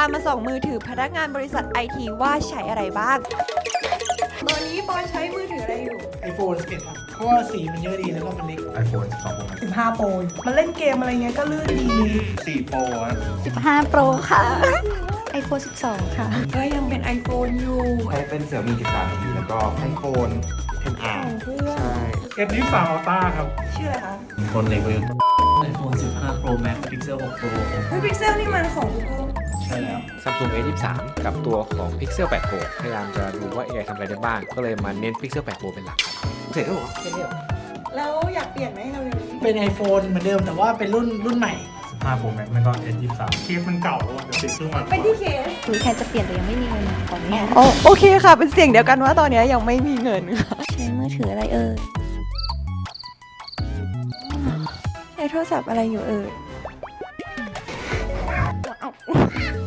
ามาส่องมือถือพนักงานบริษัทไอทีว่าใช้อะไรบ้าง ตอนนี้ปอนใช้มือถืออะไรอยู่ไอโฟน11ครับเพราะว่าสีมันเยอะดีแล้วก็มันเล็ก iPhone 12 Pro Max 15โปรมันเล่นเกมอะไรเงี้ยก็ลื่นดี 4 Pro ครับ15 Pro ค่ะ iPhone 12 ค่ะ ก็ยังเป็น iPhone อยู่ใช้เป็น Xiaomi 13 T แล้วก็ iPhone 10R ใช่เอ็มยี่สามอัลต้าครับชื่ออะไรคะคนเลเวล iPhone 15 Pro Max Pixel 6 Pro เฮ้ยพิกเซลนี่มันของ Google ใช่แล้ว Samsung A23 กับตัวของ Pixel 8 Pro พยายามจะดูว่า AI ทำอะไรได้บ้าง ก็เลยมาเน้น Pixel 8 Pro เป็นหลักครับเสร็จแล้วเหรอแล้วอยากเปลี่ยนไหมเราเร็วนี้เป็น iPhone เหมือนเดิมแต่ว่าเป็นรุ่นรุ่นใหม่15 Pro Max ไม่ก็ S23 เคสมันเก่าแล้วอะเดี๋ยวติดเครื่องใหม่เป็นที่เคสหรือแค่จะเปลี่ยนแต่ยังไม่มีเงินตอนเนี้ยโอโอเคค่ะ เป็นเสียงเดียวกันว่าตอนนี้ยังไม่มีเงินค่ะใช้มือถืออะไรเอ่ยใช้โทรศัพท์อะไรอยู่เอ่ย